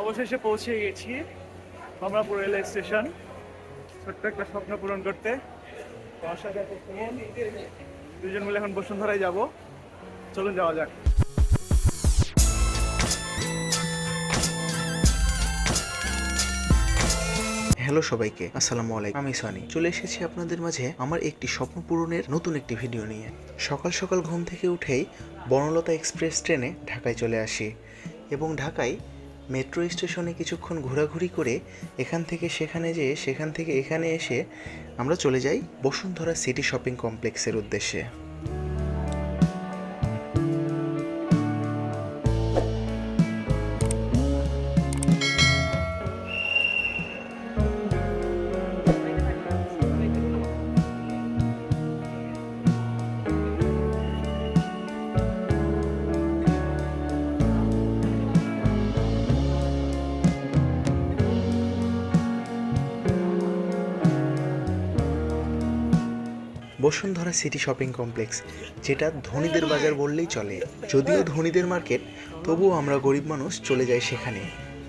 অবশেষে পৌঁছে গেছি কমলাপুর রেলওয়ে স্টেশন। ছোট্ট একটা স্বপ্ন পূরণ করতে। দুজন মিলে এখন বসুন্ধরায় যাব। চলুন যাওয়া যাক। হ্যালো সবাইকে, আসসালামু আলাইকুম। আমি সানি। চলে এসেছি আপনাদের মাঝে আমার একটি স্বপ্ন পূরণের নতুন একটি ভিডিও নিয়ে। সকাল সকাল ঘুম থেকে উঠেই বনলতা এক্সপ্রেস ট্রেনে ঢাকায় চলে আসি এবং ঢাকায় মেট্রো স্টেশনে কিছুক্ষণ ঘোরাঘুরি করে এখান থেকে সেখানে যেয়ে সেখান থেকে এখানে এসে আমরা চলে যাই বসুন্ধরা সিটি শপিং কমপ্লেক্সের উদ্দেশ্যে। বসুন্ধরা সিটি শপিং কমপ্লেক্স, যেটা ধনীদের বাজার বললেই চলে। যদিও ধনীদের মার্কেট, তবুও আমরা গরিব মানুষ চলে যাই সেখানে,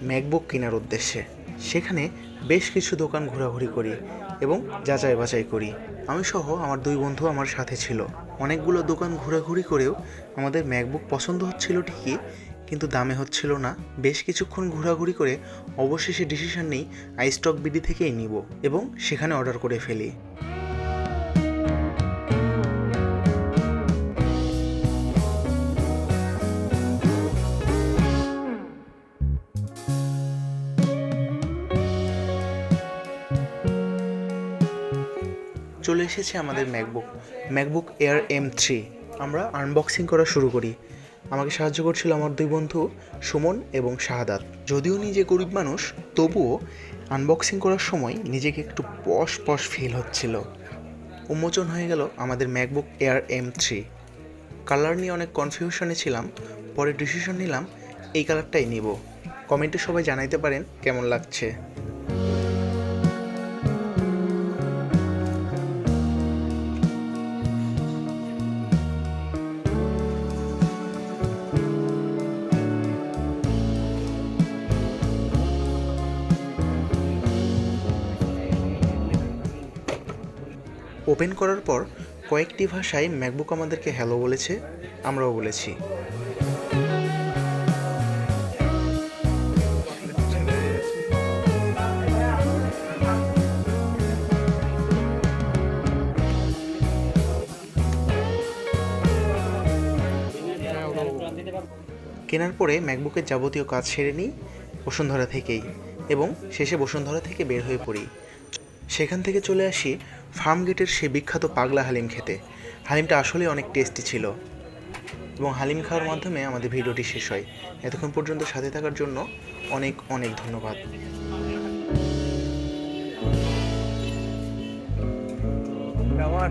ম্যাকবুক কেনার উদ্দেশ্যে। সেখানে বেশ কিছু দোকান ঘোরাঘুরি করি এবং যাচাই বাছাই করি। আমি সহ আমার দুই বন্ধু আমার সাথে ছিল। অনেকগুলো দোকান ঘোরাঘুরি করেও আমাদের ম্যাকবুক পছন্দ হচ্ছিল ঠিকই, কিন্তু দামে হচ্ছিল না। বেশ কিছুক্ষণ ঘোরাঘুরি করে অবশেষে ডিসিশন নেই আইস্টক বিডি থেকেই নিব এবং সেখানে অর্ডার করে ফেলি। চলে এসেছে আমাদের MacBook MacBook Air M three আমরা আনবক্সিং করা শুরু করি। আমাকে সাহায্য করছিল আমার দুই বন্ধু, সুমন এবং শাহাদাত। যদিও নিজে গরিব মানুষ, তবুও আনবক্সিং করার সময় নিজেকে একটু পশ পশ ফিল হচ্ছিল। উন্মোচন হয়ে গেল আমাদের MacBook Air M three colour নিয়ে অনেক কনফিউশনে ছিলাম, পরে ডিসিশন নিলাম, এই কালারটাই নিব। কমেন্টে সবাই জানাইতে পারেন কেমন লাগছে। ওপেন করার পর কয়েকটি ভাষায় ম্যাকবুক আমাদেরকে হ্যালো বলেছে, আমরাও বলেছি। কেনার পরে ম্যাকবুকের যাবতীয় কাজ সেরে নিই, বসুন্ধরা থেকেই, এবং শেষে বসুন্ধরা থেকে বের হয়ে পড়ি। সেখান থেকে চলে আসি ফার্ম গেটের সে বিখ্যাত পাগলা হালিম খেতে। হালিমটা আসলে অনেক টেস্টি ছিল এবং হালিম খাওয়ার মাধ্যমে আমাদের ভিডিওটি শেষ হয়। এতক্ষণ পর্যন্ত সাথে থাকার জন্য অনেক অনেক ধন্যবাদ। আমার